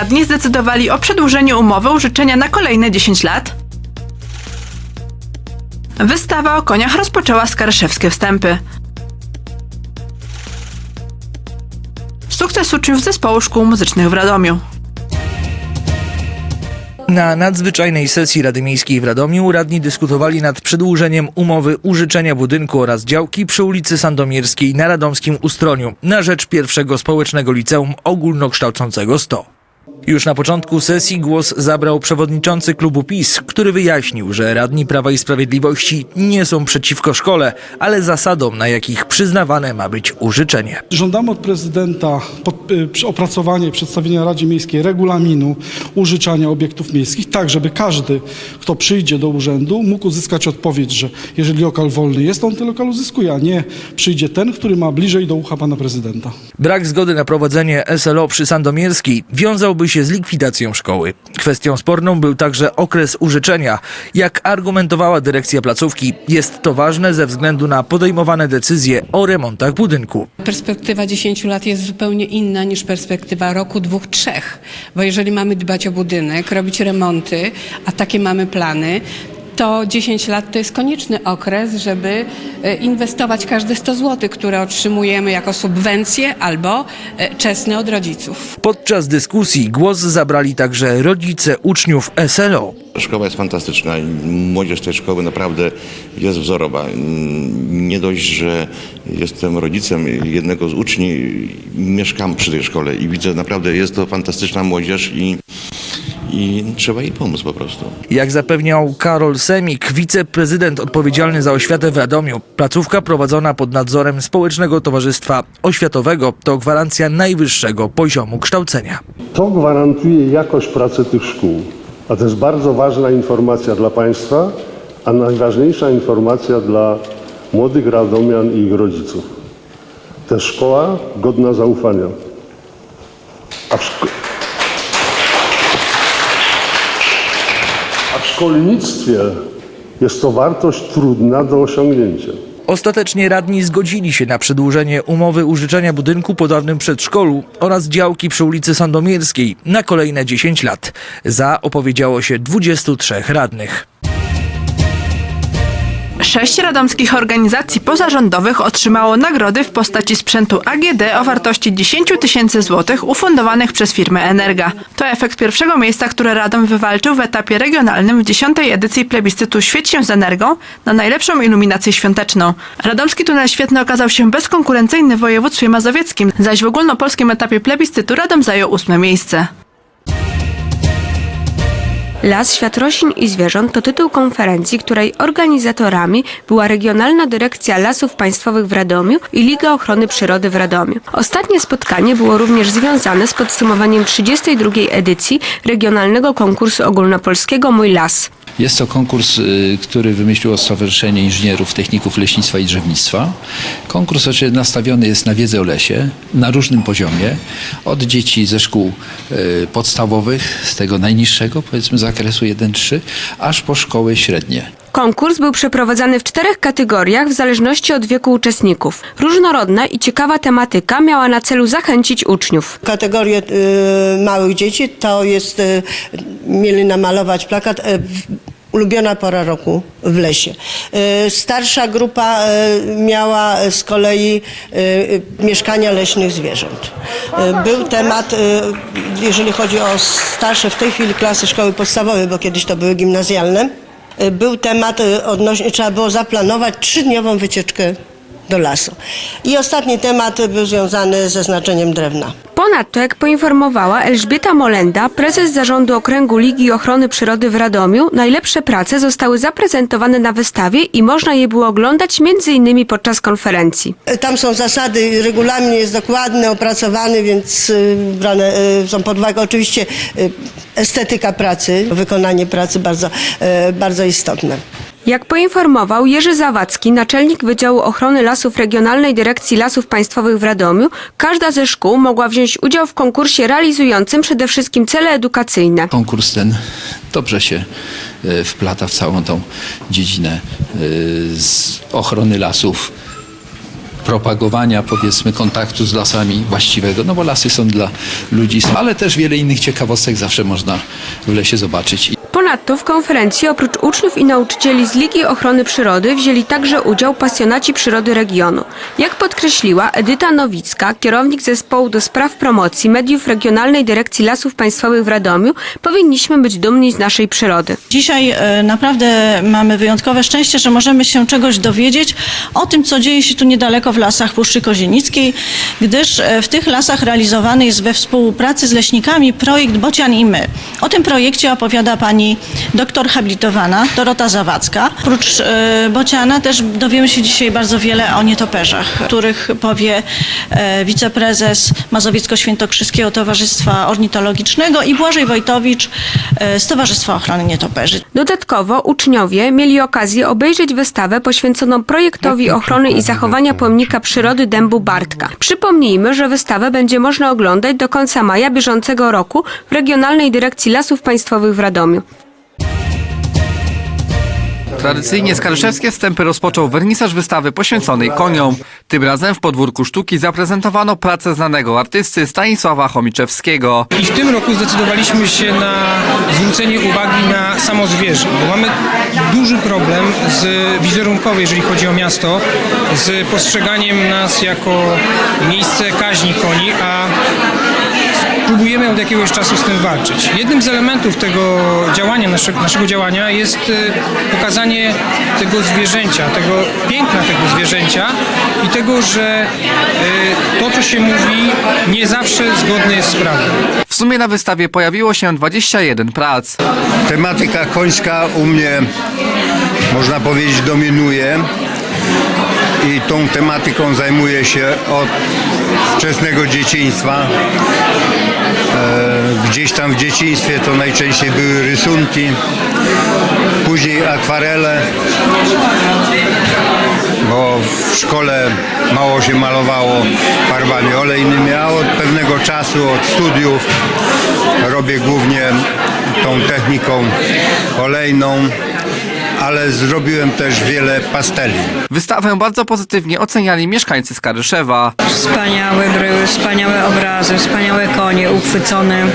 radni zdecydowali o przedłużeniu umowy użyczenia na kolejne 10 lat? Wystawa o koniach rozpoczęła skarszewskie wstępy. Sukces uczniów zespołu szkół muzycznych w Radomiu. Na nadzwyczajnej sesji Rady Miejskiej w Radomiu radni dyskutowali nad przedłużeniem umowy użyczenia budynku oraz działki przy ulicy Sandomierskiej na radomskim Ustroniu na rzecz pierwszego społecznego liceum ogólnokształcącego 100. Już na początku sesji głos zabrał przewodniczący klubu PiS, który wyjaśnił, że radni Prawa i Sprawiedliwości nie są przeciwko szkole, ale zasadom, na jakich przyznawane ma być użyczenie. Żądamy od prezydenta pod, y, i przedstawienia Radzie Miejskiej regulaminu użyczania obiektów miejskich, tak żeby każdy, kto przyjdzie do urzędu, mógł uzyskać odpowiedź, że jeżeli lokal wolny jest, to on ten lokal uzyskuje, a nie przyjdzie ten, który ma bliżej do ucha pana prezydenta. Brak zgody na prowadzenie SLO przy Sandomierskiej wiązałby się z likwidacją szkoły. Kwestią sporną był także okres użyczenia. Jak argumentowała dyrekcja placówki, jest to ważne ze względu na podejmowane decyzje o remontach budynku. Perspektywa 10 lat jest zupełnie inna niż perspektywa roku, dwóch, trzech. Bo jeżeli mamy dbać o budynek, robić remonty, a takie mamy plany, to 10 lat to jest konieczny okres, żeby e, inwestować każde 100 zł, które otrzymujemy jako subwencje albo e, czesne od rodziców. Podczas dyskusji głos zabrali także rodzice uczniów SLO. Szkoła jest fantastyczna i młodzież tej szkoły naprawdę jest wzorowa. Nie dość, że jestem rodzicem jednego z uczniów, mieszkam przy tej szkole i widzę naprawdę jest to fantastyczna młodzież i, i trzeba jej pomóc po prostu. Jak zapewniał Karol Semik, wiceprezydent odpowiedzialny za oświatę w Radomiu, placówka prowadzona pod nadzorem Społecznego Towarzystwa Oświatowego to gwarancja najwyższego poziomu kształcenia. To gwarantuje jakość pracy tych szkół. A to jest bardzo ważna informacja dla Państwa, a najważniejsza informacja dla młodych radomian i ich rodziców. To jest szkoła godna zaufania. A w, szko- a w szkolnictwie jest to wartość trudna do osiągnięcia. Ostatecznie radni zgodzili się na przedłużenie umowy użyczenia budynku po dawnym przedszkolu oraz działki przy ulicy Sandomierskiej na kolejne 10 lat. Za opowiedziało się 23 radnych. Sześć radomskich organizacji pozarządowych otrzymało nagrody w postaci sprzętu AGD o wartości 10 tysięcy złotych ufundowanych przez firmę Energa. To efekt pierwszego miejsca, które Radom wywalczył w etapie regionalnym w 10. edycji plebiscytu Świeć się z energią na najlepszą iluminację świąteczną. Radomski tunel świetny okazał się bezkonkurencyjny w województwie mazowieckim, zaś w ogólnopolskim etapie plebiscytu Radom zajął ósme miejsce. Las, Świat Roślin i Zwierząt to tytuł konferencji, której organizatorami była Regionalna Dyrekcja Lasów Państwowych w Radomiu i Liga Ochrony Przyrody w Radomiu. Ostatnie spotkanie było również związane z podsumowaniem 32. edycji Regionalnego Konkursu Ogólnopolskiego Mój Las. Jest to konkurs, y, który wymyśliło Stowarzyszenie Inżynierów Techników Leśnictwa i Drzewnictwa. Konkurs oczywiście nastawiony jest na wiedzę o lesie na różnym poziomie, od dzieci ze szkół y, podstawowych, z tego najniższego, powiedzmy zakresu 1-3, aż po szkoły średnie. Konkurs był przeprowadzany w czterech kategoriach w zależności od wieku uczestników. Różnorodna i ciekawa tematyka miała na celu zachęcić uczniów. Kategorię y, małych dzieci to jest, y, mieli namalować plakat y, ulubiona pora roku w lesie. Y, starsza grupa y, miała z kolei y, mieszkania leśnych zwierząt. Był temat, jeżeli chodzi o starsze w tej chwili klasy szkoły podstawowej, bo kiedyś to były gimnazjalne, był temat odnośnie, trzeba było zaplanować trzydniową wycieczkę do lasu. I ostatni temat był związany ze znaczeniem drewna. Ponadto, jak poinformowała Elżbieta Molenda, prezes zarządu Okręgu Ligi Ochrony Przyrody w Radomiu, najlepsze prace zostały zaprezentowane na wystawie i można je było oglądać m.in. podczas konferencji. Tam są zasady, regulamin jest dokładny, opracowany, więc y, brane y, są pod uwagę oczywiście y, estetyka pracy, wykonanie pracy bardzo, bardzo istotne. Jak poinformował Jerzy Zawadzki, naczelnik Wydziału Ochrony Lasów Regionalnej Dyrekcji Lasów Państwowych w Radomiu, każda ze szkół mogła wziąć udział w konkursie realizującym przede wszystkim cele edukacyjne. Konkurs ten dobrze się y, wplata w całą tą dziedzinę y, z ochrony lasów propagowania powiedzmy kontaktu z lasami właściwego, no bo lasy są dla ludzi, ale też wiele innych ciekawostek zawsze można w lesie zobaczyć. Ponadto w konferencji oprócz uczniów i nauczycieli z Ligi Ochrony Przyrody wzięli także udział pasjonaci przyrody regionu. Jak podkreśliła Edyta Nowicka, kierownik zespołu do spraw promocji mediów Regionalnej Dyrekcji Lasów Państwowych w Radomiu, powinniśmy być dumni z naszej przyrody. Dzisiaj e, naprawdę mamy wyjątkowe szczęście, że możemy się czegoś dowiedzieć o tym, co dzieje się tu niedaleko w lasach Puszczy Kozienickiej, gdyż e, w tych lasach realizowany jest we współpracy z leśnikami projekt Bocian i My. O tym projekcie opowiada pani doktor habilitowana Dorota Zawadzka. Oprócz e, Bociana też dowiemy się dzisiaj bardzo wiele o nietoperzach, o których powie e, wiceprezes Mazowiecko-Świętokrzyskiego Towarzystwa Ornitologicznego i Błażej Wojtowicz e, z Towarzystwa Ochrony Nietoperzy. Dodatkowo uczniowie mieli okazję obejrzeć wystawę poświęconą projektowi ochrony i zachowania pomnika przyrody dębu Bartka. Przypomnijmy, że wystawę będzie można oglądać do końca maja bieżącego roku w Regionalnej Dyrekcji Lasów Państwowych w Radomiu. Tradycyjnie skarszewskie wstępy rozpoczął wernisaż wystawy poświęconej koniom. Tym razem w podwórku sztuki zaprezentowano pracę znanego artysty Stanisława Chomiczewskiego. I w tym roku zdecydowaliśmy się na zwrócenie uwagi na samo zwierzę, bo mamy duży problem z wizerunkowy, jeżeli chodzi o miasto, z postrzeganiem nas jako miejsce kaźni koni, a próbujemy od jakiegoś czasu z tym walczyć. Jednym z elementów tego działania, naszego, naszego działania jest y, pokazanie tego zwierzęcia, tego piękna tego zwierzęcia i tego, że y, to, co się mówi, nie zawsze zgodne jest z prawdą. W sumie na wystawie pojawiło się 21 prac. Tematyka końska u mnie, można powiedzieć, dominuje i tą tematyką zajmuję się od wczesnego dzieciństwa. E, Gdzieś tam w dzieciństwie to najczęściej były rysunki, później akwarele, bo w szkole mało się malowało farbami olejnymi, a od pewnego czasu, od studiów robię głównie tą techniką olejną, ale zrobiłem też wiele pasteli. Wystawę bardzo pozytywnie oceniali mieszkańcy Skaryszewa. Wspaniałe bryły, wspaniałe obrazy, wspaniałe konie uchwycone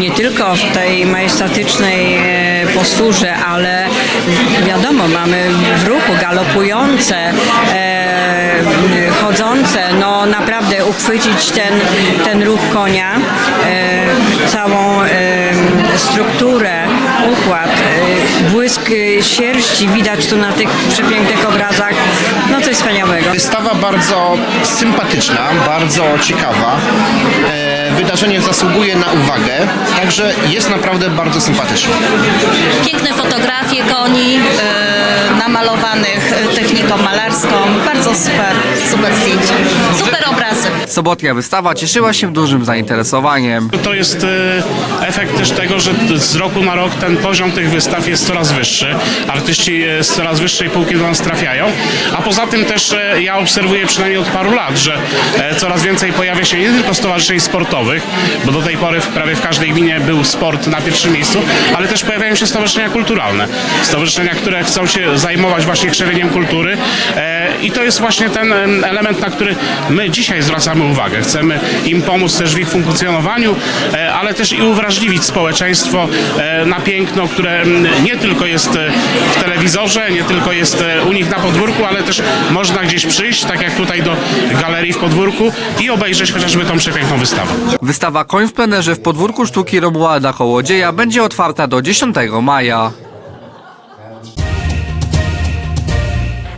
nie tylko w tej majestatycznej e, posturze, ale wiadomo, mamy w ruchu galopujące, e, chodzące, no naprawdę uchwycić ten, ten ruch konia, e, całą e, strukturę, układ, e, błysk e, sierści widać tu na tych przepięknych obrazach, no coś wspaniałego. Wystawa bardzo sympatyczna, bardzo ciekawa. E, Wydarzenie zasługuje na uwagę, także jest naprawdę bardzo sympatyczne. Piękne fotografie koni e, namalowanych techniką malarską. Bardzo super, super zdjęcia. Super obrazy. Sobotnia wystawa cieszyła się dużym zainteresowaniem. To jest e, efekt też tego, że z roku na rok ten poziom tych wystaw jest coraz wyższy. Artyści e, z coraz wyższej półki do nas trafiają. A poza tym też e, ja obserwuję przynajmniej od paru lat, że coraz więcej pojawia się nie tylko stowarzyszeń sportowych, bo do tej pory w, prawie w każdej gminie był sport na pierwszym miejscu, ale też pojawiają się stowarzyszenia kulturalne. Stowarzyszenia, które chcą się zajmować właśnie krzewieniem kultury. I to jest właśnie ten em, element, na który my dzisiaj zwracamy uwagę. Chcemy im pomóc też w ich funkcjonowaniu, e, ale też i uwrażliwić społeczeństwo e, na piękno, które nie tylko jest e, w telewizorze, nie tylko jest u nich na podwórku, ale też można gdzieś przyjść, tak jak tutaj do galerii w podwórku i obejrzeć chociażby tą przepiękną wystawę. Wystawa Koń w plenerze w podwórku sztuki Romualda Kołodzieja będzie otwarta do 10 maja.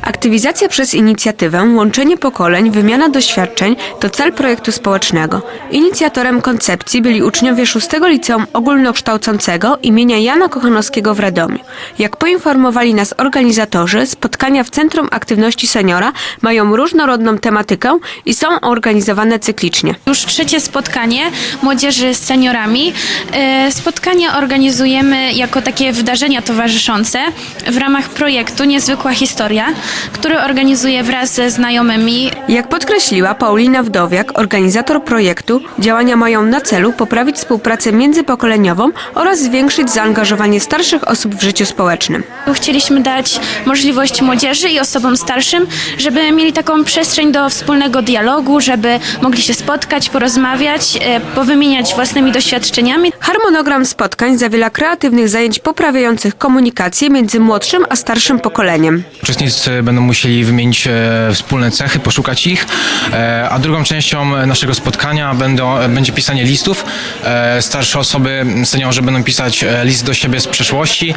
Aktywizacja przez inicjatywę, łączenie pokoleń, wymiana doświadczeń to cel projektu społecznego. Inicjatorem koncepcji byli uczniowie 6 Liceum Ogólnokształcącego imienia Jana Kochanowskiego w Radomiu. Jak poinformowali nas organizatorzy, spotkania w Centrum Aktywności Seniora mają różnorodną tematykę i są organizowane cyklicznie. Już trzecie spotkanie młodzieży z seniorami. E, Spotkania organizujemy jako takie wydarzenia towarzyszące w ramach projektu Niezwykła Historia. Który organizuje wraz ze znajomymi Jak podkreśliła Paulina Wdowiak, organizator projektu, działania mają na celu poprawić współpracę międzypokoleniową oraz zwiększyć zaangażowanie starszych osób w życiu społecznym. Chcieliśmy dać możliwość młodzieży i osobom starszym, żeby mieli taką przestrzeń do wspólnego dialogu, żeby mogli się spotkać, porozmawiać, e, powymieniać własnymi doświadczeniami. Harmonogram spotkań zawiera kreatywnych zajęć poprawiających komunikację między młodszym a starszym pokoleniem. Uczestnicy będą musieli wymienić e, wspólne cechy, poszukać ich, e, a drugą częścią naszego spotkania będą, będzie pisanie listów. E, starsze osoby, seniorzy będą pisać list do siebie z przeszłości,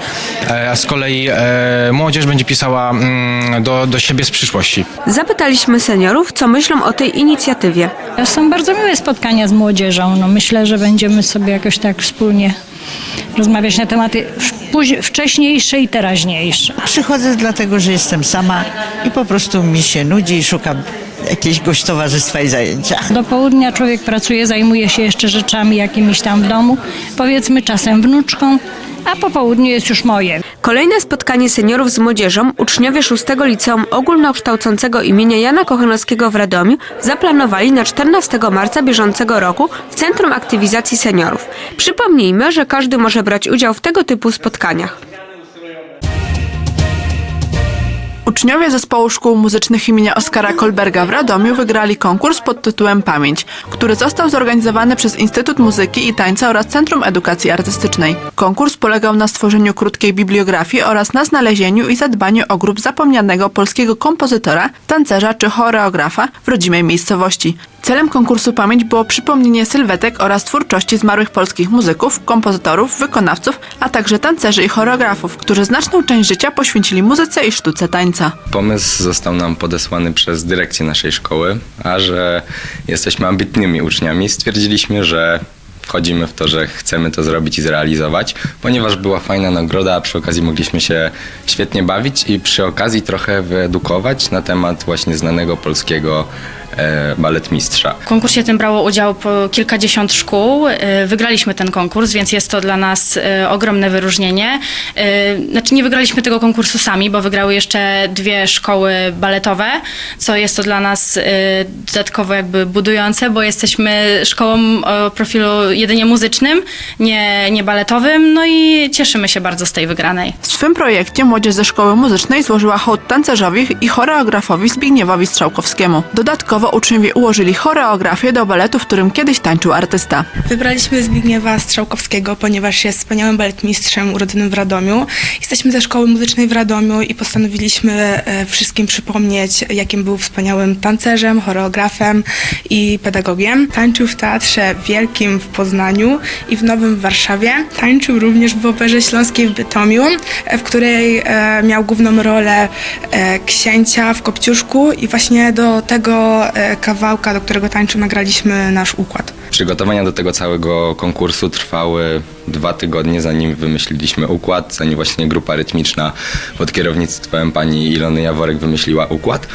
a z kolei młodzież będzie pisała mm, do, do siebie z przyszłości. Zapytaliśmy seniorów, co myślą o tej inicjatywie. Są bardzo miłe spotkania z młodzieżą. No myślę, że będziemy sobie jakoś tak wspólnie rozmawiać na tematy wcześniejsze i teraźniejsze. Przychodzę dlatego, że jestem sama i po prostu mi się nudzi i szukam jakiegoś towarzystwa i zajęcia. Do południa człowiek pracuje, zajmuje się jeszcze rzeczami jakimiś tam w domu, powiedzmy czasem wnuczką, a po południu jest już moje. Kolejne spotkanie seniorów z młodzieżą uczniowie 6 Liceum Ogólnokształcącego imienia Jana Kochanowskiego w Radomiu zaplanowali na 14 marca bieżącego roku w Centrum Aktywizacji Seniorów. Przypomnijmy, że każdy może brać udział w tego typu spotkaniach. Uczniowie zespołu szkół muzycznych imienia Oskara Kolberga w Radomiu wygrali konkurs pod tytułem Pamięć, który został zorganizowany przez Instytut Muzyki i Tańca oraz Centrum Edukacji Artystycznej. Konkurs polegał na stworzeniu krótkiej bibliografii oraz na znalezieniu i zadbaniu o grób zapomnianego polskiego kompozytora, tancerza czy choreografa w rodzimej miejscowości. Celem konkursu Pamięć było przypomnienie sylwetek oraz twórczości zmarłych polskich muzyków, kompozytorów, wykonawców, a także tancerzy i choreografów, którzy znaczną część życia poświęcili muzyce i sztuce tańca. Pomysł został nam podesłany przez dyrekcję naszej szkoły, a że jesteśmy ambitnymi uczniami, stwierdziliśmy, że wchodzimy w to, że chcemy to zrobić i zrealizować, ponieważ była fajna nagroda, a przy okazji mogliśmy się świetnie bawić i przy okazji trochę wyedukować na temat właśnie znanego polskiego baletmistrza. W konkursie tym brało udział po kilkadziesiąt szkół. E, Wygraliśmy ten konkurs, więc jest to dla nas e, ogromne wyróżnienie. E, Znaczy nie wygraliśmy tego konkursu sami, bo wygrały jeszcze dwie szkoły baletowe, co jest to dla nas e, dodatkowo jakby budujące, bo jesteśmy szkołą o profilu jedynie muzycznym, nie, nie baletowym, no i cieszymy się bardzo z tej wygranej. W swym projekcie młodzież ze szkoły muzycznej złożyła hołd tancerzowi i choreografowi Zbigniewowi Strzałkowskiemu. Dodatkowo uczniowie ułożyli choreografię do baletu, w którym kiedyś tańczył artysta. Wybraliśmy Zbigniewa Strzałkowskiego, ponieważ jest wspaniałym baletmistrzem urodzonym w Radomiu. Jesteśmy ze szkoły muzycznej w Radomiu i postanowiliśmy e, wszystkim przypomnieć, jakim był wspaniałym tancerzem, choreografem i pedagogiem. Tańczył w Teatrze Wielkim w Poznaniu i w Nowym w Warszawie. Tańczył również w Operze Śląskiej w Bytomiu, e, w której e, miał główną rolę księcia w Kopciuszku i właśnie do tego kawałka, do którego tańczył, nagraliśmy nasz układ. Przygotowania do tego całego konkursu trwały dwa tygodnie, zanim wymyśliliśmy układ, zanim właśnie grupa rytmiczna pod kierownictwem pani Ilony Jaworek wymyśliła układ.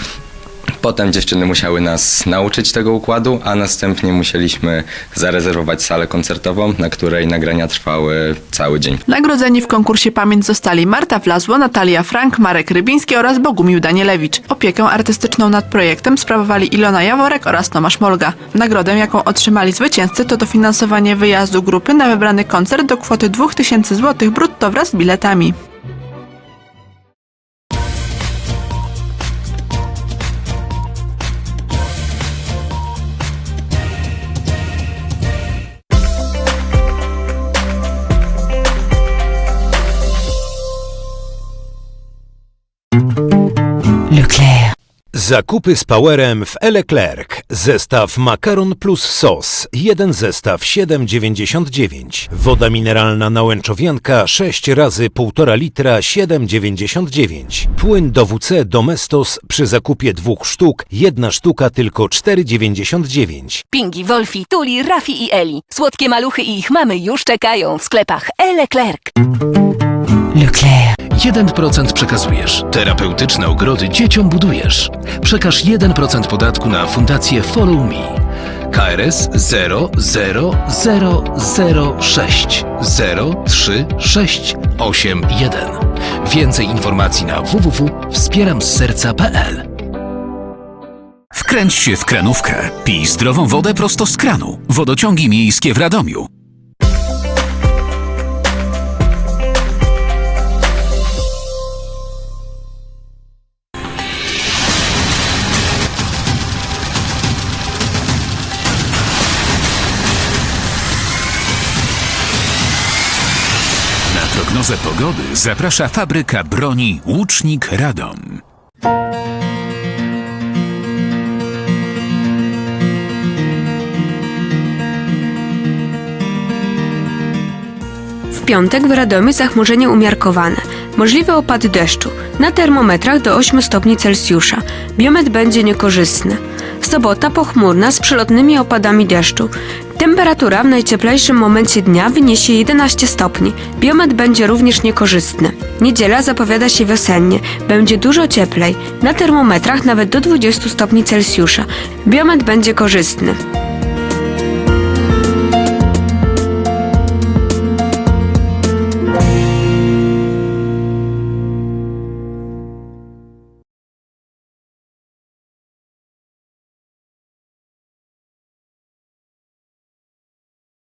Potem dziewczyny musiały nas nauczyć tego układu, a następnie musieliśmy zarezerwować salę koncertową, na której nagrania trwały cały dzień. Nagrodzeni w konkursie Pamięć zostali Marta Wlazło, Natalia Frank, Marek Rybiński oraz Bogumił Danielewicz. Opiekę artystyczną nad projektem sprawowali Ilona Jaworek oraz Tomasz Molga. Nagrodę, jaką otrzymali zwycięzcy, to dofinansowanie wyjazdu grupy na wybrany koncert do kwoty 2000 zł brutto wraz z biletami. Zakupy z Powerem w Eleclerc. Zestaw makaron plus sos. Jeden zestaw 7,99. Woda mineralna nałęczowianka 6 razy 1,5 litra 7,99. Płyn do WC Domestos przy zakupie dwóch sztuk. Jedna sztuka tylko 4,99. Pingi, Wolfi, Tuli, Rafi i Eli. Słodkie maluchy i ich mamy już czekają w sklepach E-Leclerc. Leclerc. 1% przekazujesz. Terapeutyczne ogrody dzieciom budujesz. Przekaż 1% podatku na fundację Follow Me. KRS 00006 03681. Więcej informacji na www.wspieramzserca.pl Wkręć się w kranówkę. Pij zdrową wodę prosto z kranu. Wodociągi miejskie w Radomiu. Prognozę pogody zaprasza fabryka broni Łucznik Radom. W piątek w Radomiu zachmurzenie umiarkowane. Możliwy opad deszczu. Na termometrach do 8 stopni Celsjusza. Biometr będzie niekorzystny. Sobota pochmurna z przelotnymi opadami deszczu. Temperatura w najcieplejszym momencie dnia wyniesie 11 stopni. Biometr będzie również niekorzystny. Niedziela zapowiada się wiosennie. Będzie dużo cieplej. Na termometrach nawet do 20 stopni Celsjusza. Biometr będzie korzystny.